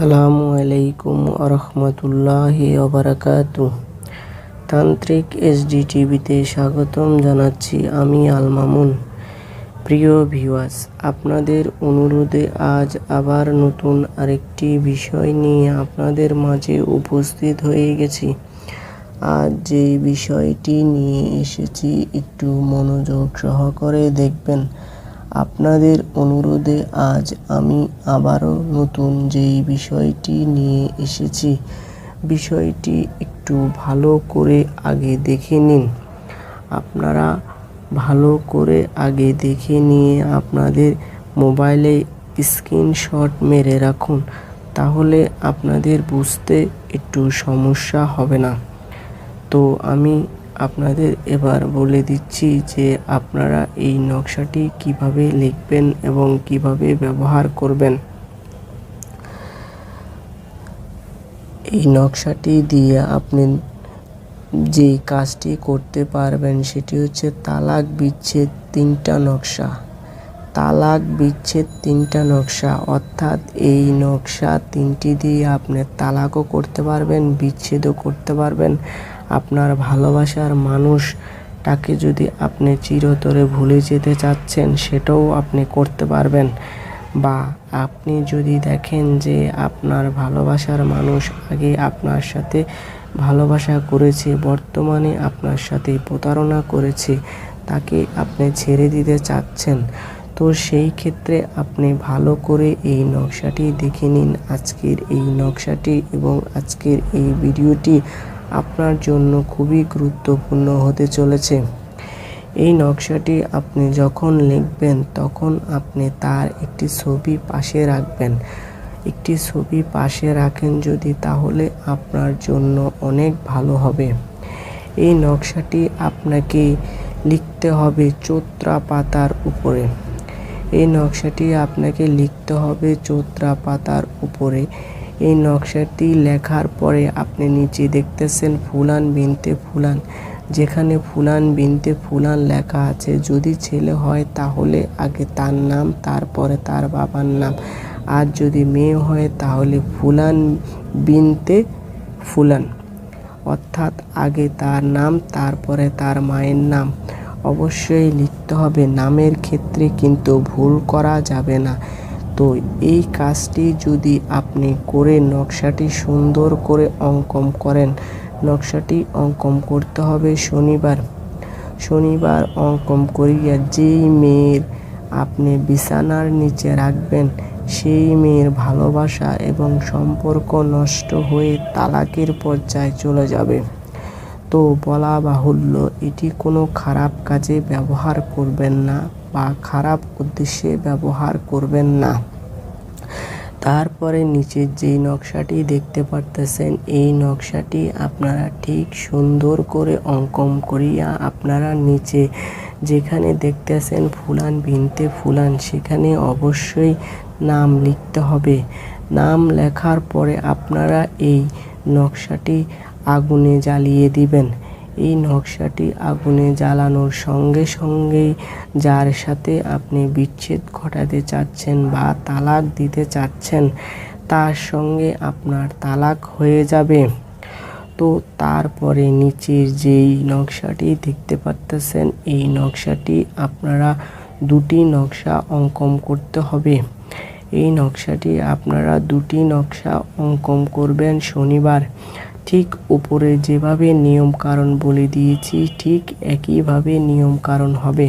আসসালামু আলাইকুম আরহামতুল্লাহি ওবরাকাতু তান্ত্রিক এসডি টিভিতে স্বাগতম জানাচ্ছি আমি আলমামুন। প্রিয় ভিউয়ার্স, আপনাদের অনুরোধে আজ আবার নতুন আরেকটি বিষয় নিয়ে আপনাদের মাঝে উপস্থিত হয়ে গেছি। আজ যে বিষয়টি নিয়ে এসেছি, একটু মনোযোগ সহকারে দেখবেন। আপনাদের অনুরোধে আজ আমি আবারও নতুন যেই বিষয়টি নিয়ে এসেছি, বিষয়টি একটু ভালো করে আগে দেখে নিন। আপনারা ভালো করে আগে দেখে নিয়ে আপনাদের মোবাইলে স্ক্রিনশট মেরে রাখুন, তাহলে আপনাদের বুঝতে একটু সমস্যা হবে না। তো আমি আপনাদের এবার বলে দিচ্ছি যে আপনারা এই নকশাটি কীভাবে লিখবেন এবং কীভাবে ব্যবহার করবেন। এই নকশাটি দিয়ে আপনি যে কাজটি করতে পারবেন সেটি হচ্ছে তালাক বিচ্ছেদ তিনটা নকশা। তালাক বিচ্ছেদ তিনটা নকশা। অর্থাৎ এই নকশা তিনটি দিয়ে আপনি তালাকও করতে পারবেন, বিচ্ছেদও করতে পারবেন। আপনার ভালোবাসার মানুষটাকে যদি আপনি চিরতরে ভুলে যেতে চাচ্ছেন, সেটাও আপনি করতে পারবেন। বা আপনি যদি দেখেন যে আপনার ভালোবাসার মানুষ আগে আপনার সাথে ভালোবাসা করেছে, বর্তমানে আপনার সাথে প্রতারণা করেছে, তাকে আপনি ছেড়ে দিতে চাচ্ছেন তো সেই ক্ষেত্রে আপনি ভালো করে এই নকশাটি দেখে নিন আজকের এই নকশাটি এবং আজকের এই ভিডিওটি আপনার জন্য খুবই গুরুত্বপূর্ণ হতে চলেছে। এই নকশাটি আপনি যখন লিখবেন, তখন আপনি তার একটি ছবি পাশে রাখবেন। একটি ছবি পাশে রাখেন যদি, তাহলে আপনার জন্য অনেক ভালো হবে। এই নকশাটি আপনাকে লিখতে হবে চোত্রা পাতার উপরে। এই নকশাটি আপনাকে লিখতে হবে চোত্রা পাতার উপরে। এই নকশাটি লেখার পরে আপনি নিচে দেখতেছেন ফুলান বিনতে ফুলান। যেখানে ফুলান বিনতে ফুলান লেখা আছে, যদি ছেলে হয় তাহলে আগে তার নাম, তারপরে তার বাবার নাম। আর যদি মেয়ে হয় তাহলে ফুলান বিনতে ফুলান। অর্থাৎ আগে তার নাম, তারপরে তার মায়ের নাম। অবশ্যই লিখতে হবে নামের ক্ষেত্রে কিন্তু ভুল করা যাবে না। তো এই কাজটি যদি আপনি করে নকশাটি সুন্দর করে অঙ্কন করেন, নকশাটি অঙ্কন করতে হবে শনিবার। শনিবার অঙ্কন করিয়া যেই মেয়ের আপনি বিছানার নিচে রাখবেন, সেই মেয়ের ভালোবাসা এবং সম্পর্ক নষ্ট হয়ে তালাকের পর্যায়ে চলে যাবে। তো বলা বাহুল্য, এটি কোনো খারাপ কাজে ব্যবহার করবেন না বা খারাপ উদ্দেশ্যে ব্যবহার করবেন না। তারপরে নিচের যেই নকশাটি দেখতে পারতেছেন, এই নকশাটি আপনারা ঠিক সুন্দর করে অঙ্কন করিয়া আপনারা নিচে যেখানে দেখতেছেন ফুলান বিনতে ফুলান, সেখানে অবশ্যই নাম লিখতে হবে। নাম লেখার পরে আপনারা এই নকশাটি আগুনে জ্বালিয়ে দিবেন। এই নকশাটি আগুনে জ্বালানোর সঙ্গে সঙ্গেই যার সাথে আপনি বিচ্ছেদ ঘটাতে চাচ্ছেন বা তালাক দিতে চাচ্ছেন, তার সঙ্গে আপনার তালাক হয়ে যাবে। তো তারপরে নিচের যেই নকশাটি দেখতে পারতেছেন এই নকশাটি আপনারা দুটি নকশা অঙ্কন করতে হবে। এই নকশাটি আপনারা দুটি নকশা অঙ্কন করবেন শনিবার। ঠিক উপরে যেভাবে নিয়ম কারণ বলে দিয়েছি, ঠিক একইভাবে নিয়ম কারণ হবে।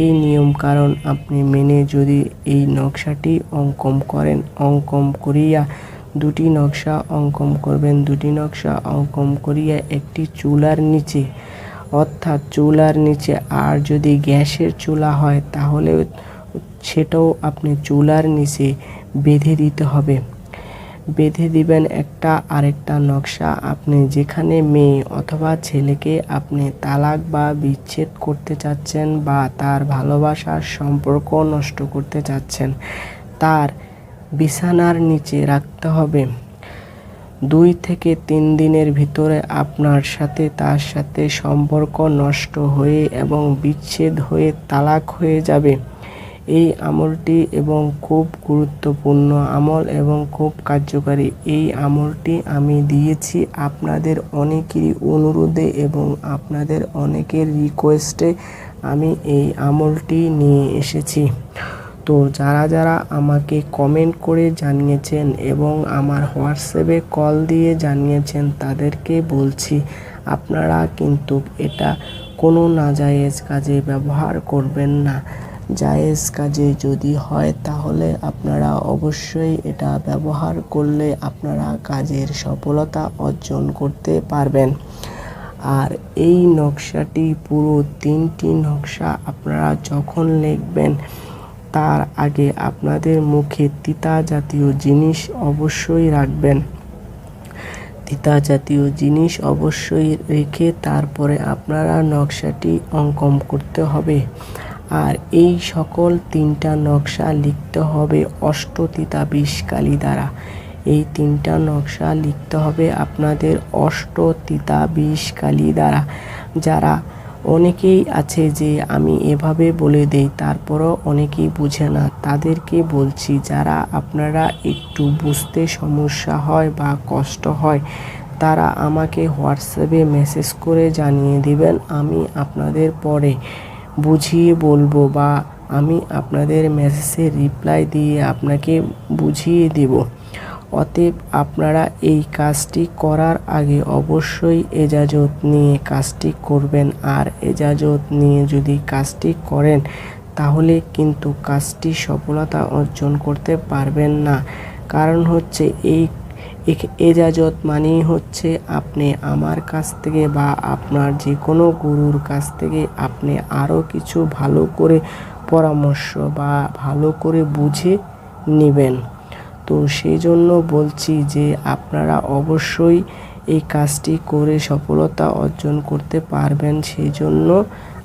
এই নিয়ম কারণ আপনি মেনে যদি এই নকশাটি অঙ্কন করেন, অঙ্কন করিয়া দুটি নকশা অঙ্কন করবেন। দুটি নকশা অঙ্কন করিয়া একটি চুলার নিচে, অর্থাৎ চুলার নিচে। আর যদি গ্যাসের চুলা হয়, তাহলে সেটাও আপনি চুলার নিচে বেঁধে দিতে হবে। বেঁধে দিবেন একটা আরেকটা নকশা। আপনি যেখানে মেয়ে অথবা ছেলেকে আপনি তালাক বা বিচ্ছেদ করতে চাচ্ছেন বা তার ভালোবাসার সম্পর্ক নষ্ট করতে চাচ্ছেন, তার বিছানার নিচে রাখতে হবে। দুই থেকে তিন দিনের ভিতরে আপনার সাথে তার সাথে সম্পর্ক নষ্ট হয়ে এবং বিচ্ছেদ হয়ে তালাক হয়ে যাবে। এই আমলটি এবং খুব গুরুত্বপূর্ণ আমল এবং খুব কার্যকারী। এই আমলটি আমি দিয়েছি আপনাদের অনেকেরই অনুরোধে এবং আপনাদের অনেকের রিকোয়েস্টে আমি এই আমলটি নিয়ে এসেছি। তো যারা যারা আমাকে কমেন্ট করে জানিয়েছেন এবং আমার হোয়াটসঅ্যাপে কল দিয়ে জানিয়েছেন তাদেরকে বলছি, আপনারা কিন্তু এটা কোনো নাজায়েজ কাজে ব্যবহার করবেন না। জায়েজ কাজে যদি হয়, তাহলে আপনারা অবশ্যই এটা ব্যবহার করলে আপনারা কাজের সফলতা অর্জন করতে পারবেন। আর এই নকশাটি পুরো তিনটি নকশা আপনারা যখন লিখবেন, তার আগে আপনাদের মুখে তিতা জাতীয় জিনিস অবশ্যই রাখবেন। তিতা জাতীয় জিনিস অবশ্যই রেখে তারপরে আপনারা নকশাটি অঙ্কন করতে হবে। আর এই সকল তিনটা নকশা লিখতে হবে অষ্টতিতা বিষ কালি দ্বারা এই তিনটা নকশা লিখতে হবে আপনাদের অষ্টতিতা বিষ কালি দ্বারা যারা অনেকেই আছে যে আমি এভাবে বলে দেই, তারপরও অনেকেই বুঝে না। তাদেরকে বলছি, যারা আপনারা একটু বুঝতে সমস্যা হয় বা কষ্ট হয়, তারা আমাকে হোয়াটসঅ্যাপে মেসেজ করে জানিয়ে দিবেন, আমি আপনাদের পরে বুঝিয়ে বলব বা আমি আপনাদের মেসেজে রিপ্লাই দিয়ে আপনাকে বুঝিয়ে দেব। অতএব আপনারা এই কাজটি করার আগে অবশ্যই এজাজত নিয়ে কাজটি করবেন। আর এজাজত নিয়ে যদি কাজটি করেন, তাহলে কিন্তু কাজটি সফলতা অর্জন করতে পারবেন না। কারণ হচ্ছে এই এজাজত মানেই হচ্ছে আপনি আমার কাছ থেকে বা আপনার যে কোনো গুরুর কাছ থেকে আপনি আরও কিছু ভালো করে পরামর্শ বা ভালো করে বুঝে নেবেন। তো সেই জন্য বলছি যে আপনারা অবশ্যই এই কাজটি করে সফলতা অর্জন করতে পারবেন। সেই জন্য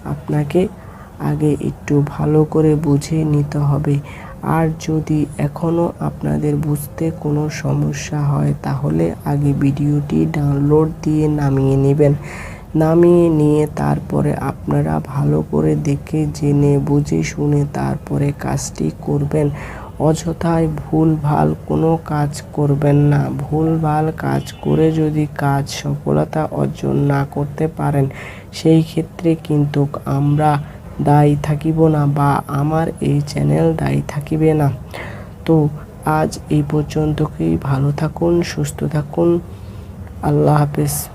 আপনাকে আগে একটু ভালো করে বুঝে নিতে হবে। আর যদি এখনও আপনাদের বুঝতে কোনো সমস্যা হয়, তাহলে আগে ভিডিওটি ডাউনলোড দিয়ে নামিয়ে নেবেন। নামিয়ে নিয়ে তারপরে আপনারা ভালো করে দেখে, জেনে, বুঝে, শুনে তারপরে কাজটি করবেন। অযথায় ভুল ভালো কোনো কাজ করবেন না। ভুল ভালো কাজ করে যদি কাজ সফলতা অর্জন না করতে পারেন, সেই ক্ষেত্রে কিন্তু আমরা দায়ী থাকিব না বা আমার এই চ্যানেল দায়ী থাকিবে না। তো আজ এই পর্যন্তকেই ভালো থাকুন, সুস্থ থাকুন। আল্লাহ হাফেজ।